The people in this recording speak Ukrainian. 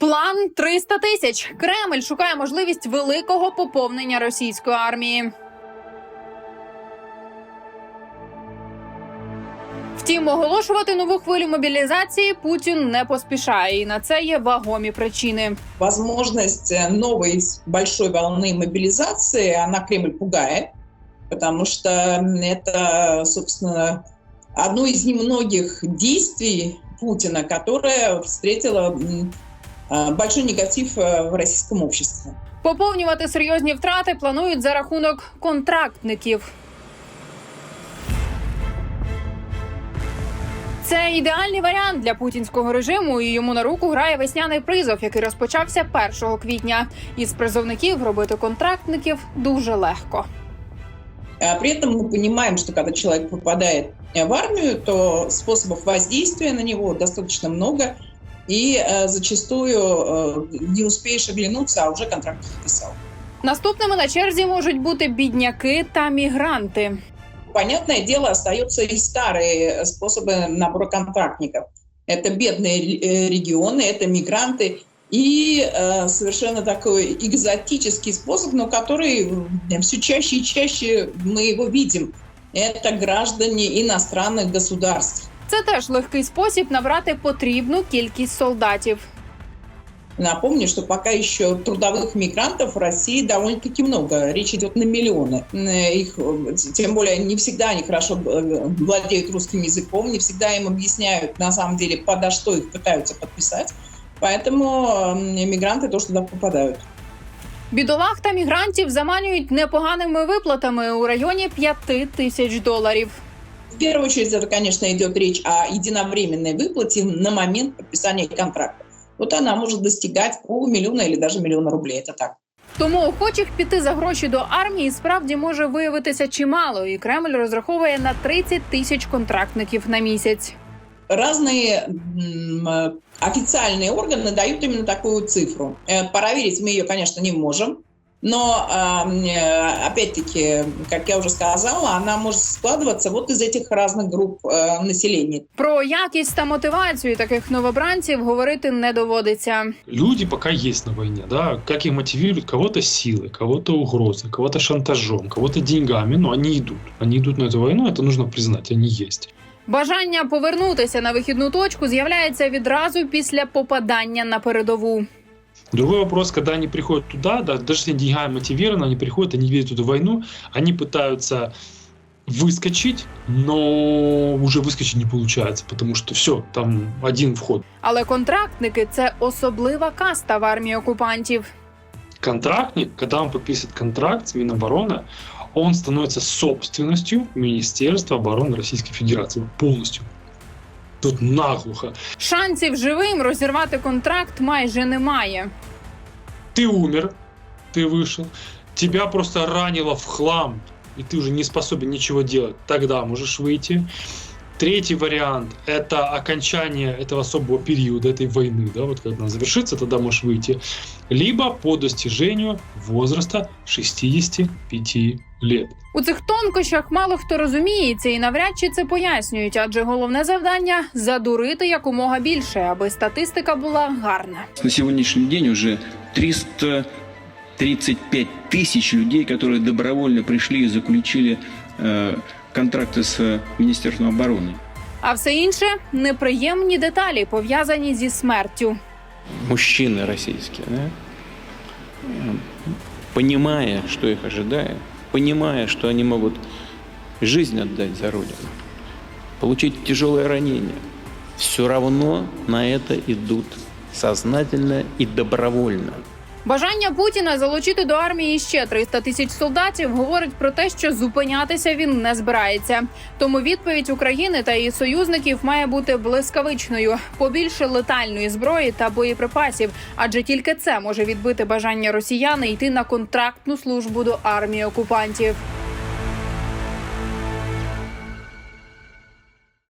План 300 тисяч. Кремль шукає можливість великого поповнення російської армії. Втім, оголошувати нову хвилю мобілізації Путін не поспішає, і на це є вагомі причини. возможность э, новой с- большой волны мобилизации, она Кремль пугает, потому что м, это, собственно, одно из немногих действий Путина, которое встретило м, а, большой негатив э, в российском обществе. Поповнювати серйозні втрати планують за рахунок контрактників. Це ідеальний варіант для путінського режиму, і йому на руку грає весняний призов, який розпочався 1 квітня. Із призовників робити контрактників дуже легко. А При этом мы понимаем, что когда человек попадает э, в армию, то способов воздействия на него достаточно много, и э, зачастую э, не успеешь оглянуться, а уже контракт подписал. Наступними на черзі можуть бути бідняки та мігранти. Понятное дело, остаются и старые способы набора контрактников. Это бедные э, регионы, это мигранты и э, совершенно такой экзотический способ, но который все чаще и чаще мы его видим. Это граждане иностранных государств. Це теж легкий спосіб набрати потрібну кількість солдатів. Напомню, что пока еще трудовых мигрантов в России довольно-таки много. Речь идет на миллионы. Э, Их, э, тем более не всегда они хорошо э, владеют русским языком, не всегда им объясняют на самом деле, подо что их пытаются подписать. Поэтому э, мигранты тоже туда попадают. Бідолах та мігрантів заманюють непоганими виплатами у районі 5 тисяч доларів. В первую очередь это, конечно, идет речь о единовременной выплате на момент подписания контракта. Вот она может достигать полумиллиона или даже миллиона рублей. Это так. Тому охочих піти за гроші до армії справді може виявитися чимало, і Кремль розраховує на 30 тисяч контрактників на місяць. разные м, э, официальные органы дают именно такую цифру. Э, Проверить мы ее, конечно, не можем. Но, а, м, э, опять-таки, как я уже сказала, она может складываться вот из этих разных групп э, населения. Про якість та мотивацію таких новобранців говорити не доводиться. люди пока есть на войне, да, как их мотивируют кого-то силой, кого-то угрозой, кого-то шантажом, кого-то деньгами, но они идут. Они идут на эту войну, это нужно признать, они есть. Бажання повернутися на вихідну точку з'являється відразу після попадання на передову. Другой вопрос, когда они приходят туда, да, даже если они деньгами мотивированы, они приходят, они видят эту войну, они пытаются выскочить, но уже выскочить не получается, потому что все, там один вход. Але контрактники це особлива каста в армії окупантів. Контрактник, когда он подписывает контракт с Минобороны, он становится собственностью Министерства обороны Российской Федерации полностью. Тут наглухо. Шансів живим розірвати контракт майже немає. Ты умер, ты вышел, тебя просто ранило в хлам, и ты уже не способен ничего делать. Тогда можешь выйти. Третий вариант – это окончание этого особого периода, этой войны, да, вот когда она завершится, тогда можешь выйти. Либо по достижению возраста 65 лет. У цих тонкощах мало хто розуміється і навряд чи це пояснюють, адже головне завдання задурити якомога більше, аби статистика була гарна. На сегодняшний день уже 335 тысяч людей, которые добровольно пришли и заключили э, контракты с Министерством обороны. А все інше неприємні деталі пов'язані зі смертю. мужчины российские, да, понимая, что их ожидает, понимая, что они могут жизнь отдать за Родину, получить тяжелое ранение, все равно на это идут сознательно и добровольно. Бажання Путіна залучити до армії ще 300 тисяч солдатів говорить про те, що зупинятися він не збирається. Тому відповідь України та її союзників має бути блискавичною: побільше летальної зброї та боєприпасів, адже тільки це може відбити бажання росіяни йти на контрактну службу до армії окупантів.